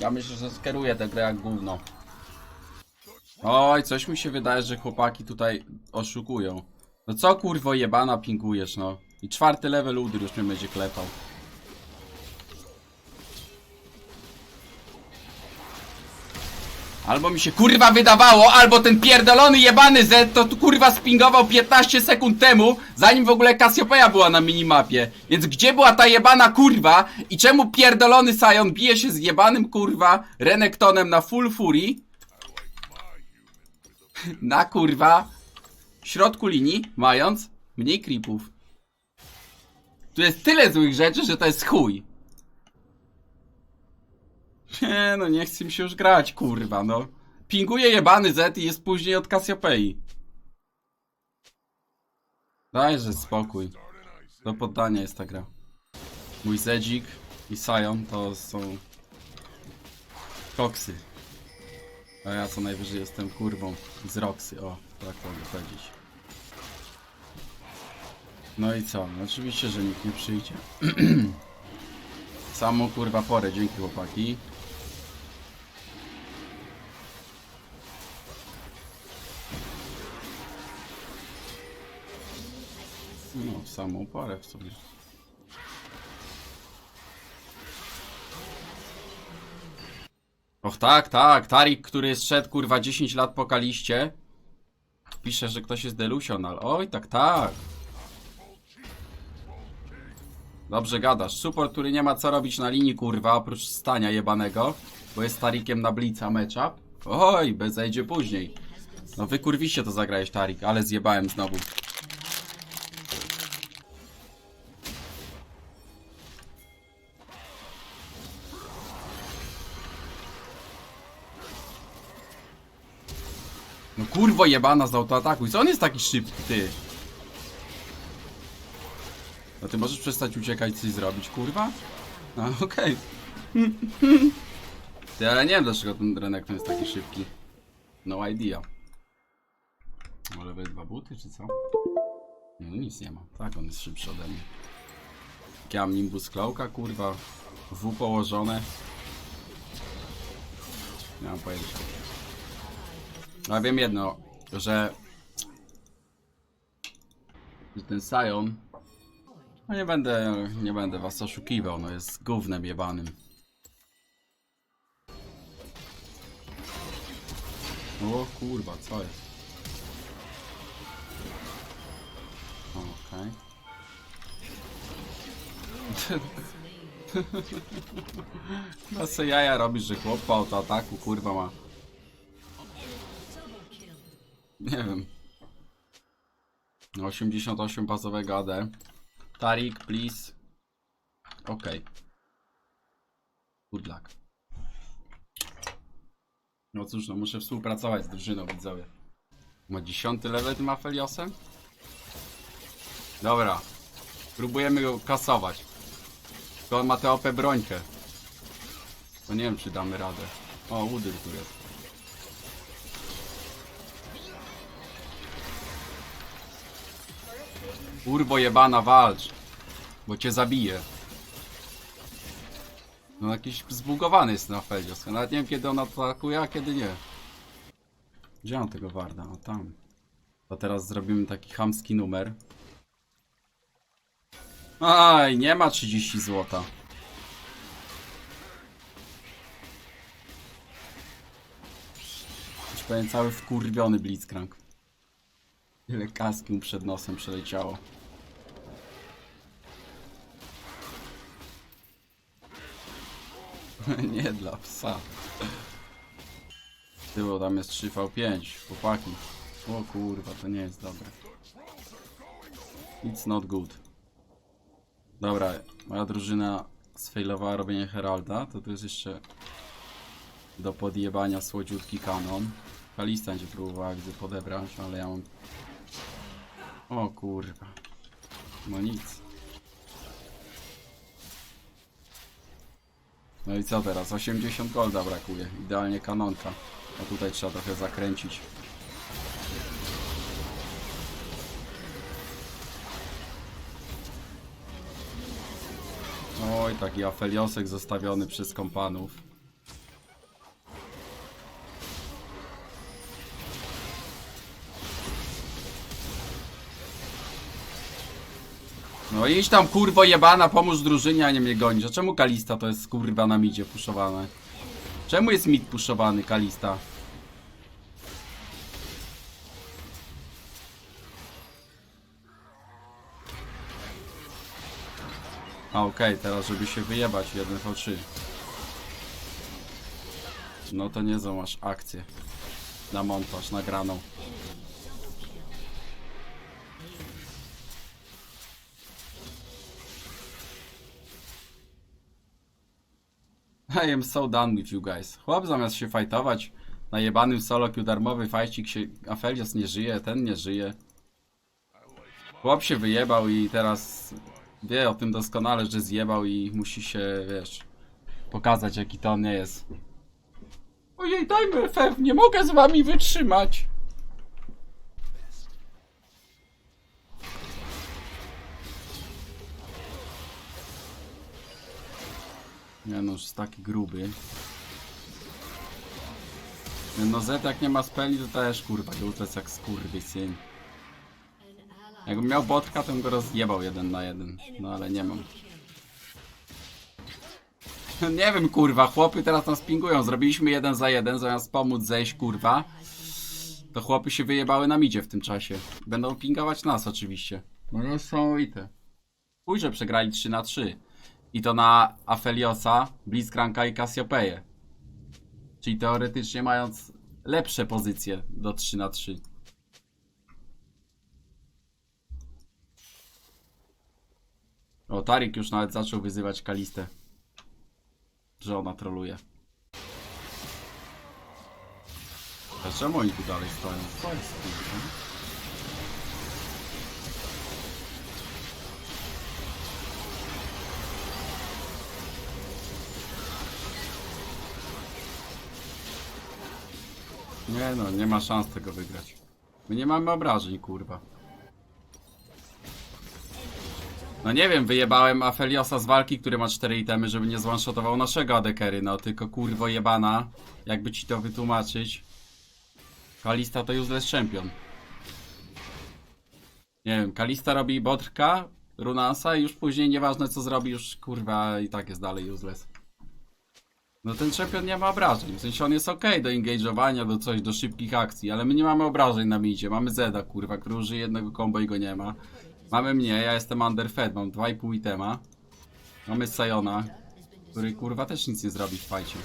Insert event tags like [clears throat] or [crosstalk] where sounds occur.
Ja myślę, że skieruję tę grę jak gówno. Oj, coś mi się wydaje, że chłopaki tutaj oszukują. No co kurwo jebana pingujesz, no. I czwarty level Udyr już mnie będzie klepał. Albo mi się kurwa wydawało, albo ten pierdolony jebany Z to tu kurwa spingował 15 sekund temu, zanim w ogóle Cassiopeia była na minimapie. Więc gdzie była ta jebana kurwa i czemu pierdolony Sion bije się z jebanym kurwa Renektonem na full fury? [laughs] Na kurwa w środku linii, mając mniej creepów. Tu jest tyle złych rzeczy, że to jest chuj. Nie no, nie chce mi się już grać, kurwa, no. Pinguje jebany Z i jest później od Cassiopeii. Dajże spokój. Do poddania jest ta gra. Mój Zedzik i Sion to są... Koksy. A ja co najwyżej jestem kurwą z Roxy, o, tak mogę powiedzieć. No i co? No oczywiście, że nikt nie przyjdzie. [clears throat] Samą kurwa porę, dzięki chłopaki. Samą porę w sumie. Och tak, tak, Tarik, który szedł kurwa 10 lat po kaliście. Pisze, że ktoś jest delusional. Oj, tak, tak. Dobrze gadasz. Support, który nie ma co robić na linii, kurwa, oprócz stania jebanego, bo jest Tarikiem na Blitza matchup. Oj, bez zejdzie później. No wy kurwiście to zagrałeś, Tarik, ale zjebałem znowu. No kurwo jebana z autoataku. Co on jest taki szybki, ty? No ty możesz przestać uciekać i coś zrobić, kurwa? No [laughs] okej. Ty, ale nie wiem dlaczego ten Renekton jest taki szybki. No idea. Może wy dwa buty, czy co? No nic nie ma. Tak, on jest szybszy ode mnie. Ja Nimbus Cloaka, kurwa. W położone. Nie mam pojęcia. No wiem jedno, że... że ten Sion... No nie będę, nie będę was oszukiwał, no jest gównem jebanym. O kurwa, co jest? Okej. [laughs] No co jaja robisz, że chłop po autoataku kurwa ma nie wiem. 88 bazowego AD. Tarik, please. Okej. Good luck. No cóż, no muszę współpracować z drużyną, widzowie. Ma 10 level tym Afeliosem? Dobra. Próbujemy go kasować. To ma tę OP brońkę. To nie wiem, czy damy radę. O, Udyr tu jest. Urbo jebana walcz. Bo cię zabije. No jakiś zbugowany jest na Felios. Nawet nie wiem kiedy on atakuje, a kiedy nie. Gdzie tego Warda? O tam. To teraz zrobimy taki chamski numer. Aj, nie ma 30 złota. Już powiem cały wkurwiony Blitzcrank. Ile kaski mu przed nosem przeleciało. [laughs] Nie dla psa. Tyło tam jest 3v5, chłopaki. O kurwa, to nie jest dobre. It's not good. Dobra, moja drużyna sfailowała robienie Heralda, to tu jest jeszcze do podjebania słodziutki kanon. Kalista będzie próbowała widzę podebrać, ale ja mam o kurwa. No nic. No i co teraz? 80 golda brakuje. Idealnie kanonka. A tutaj trzeba trochę zakręcić. Oj, taki afeliosek zostawiony przez kompanów. No idź tam kurwo jebana, pomóż drużynie, a nie mnie gonisz. A czemu Kalista to jest kurwa na midzie puszowane? Czemu jest mid puszowany Kalista? A okej, teraz żeby się wyjebać 1v3. No to niezłą masz akcję. Na montaż, nagraną. I am so done with you guys. Chłop zamiast się fajtować na jebanym solo queue darmowy fajcik się... Aphelios nie żyje, ten nie żyje. Chłop się wyjebał i teraz wie o tym doskonale, że zjebał i musi się, wiesz, pokazać jaki to on nie jest. Ojej, dajmy FF, nie mogę z wami wytrzymać. Nie no, już taki gruby. No Z jak nie ma speli, to też kurwa, Jutles jak skurwysyn. Jakbym miał botka, to bym go rozjebał jeden na jeden. No ale nie mam. [laughs] Nie wiem kurwa, chłopy teraz nas pingują. Zrobiliśmy jeden za jeden, zamiast pomóc zejść kurwa. To chłopy się wyjebały na midzie w tym czasie. Będą pingować nas oczywiście. No niesamowite. Chuj, że przegrali 3 na 3 I to na Afeliosa, Blitzcranka i Cassiopeię. Czyli teoretycznie mając lepsze pozycje do 3 na 3 O, Tarik już nawet zaczął wyzywać Kalistę. Że ona troluje. A czemu oni tu dalej stoją? Co jest? Nie no, nie ma szans tego wygrać. My nie mamy obrażeń, kurwa. No nie wiem, wyjebałem Afeliosa z walki, który ma 4 itemy, żeby nie zwanshotował naszego adekery, no tylko kurwo jebana, jakby ci to wytłumaczyć. Kalista to useless champion. Nie wiem, Kalista robi botrka, Runasa i już później nieważne co zrobi, już kurwa i tak jest dalej useless. No ten champion nie ma obrażeń, w sensie on jest ok do engage'owania, do coś, do szybkich akcji, ale my nie mamy obrażeń na midzie, mamy Zeda kurwa, który użyje jednego combo i go nie ma. Mamy mnie, ja jestem underfed, mam 2,5 itema. Mamy Sayona, który kurwa też nic nie zrobi w fajcie.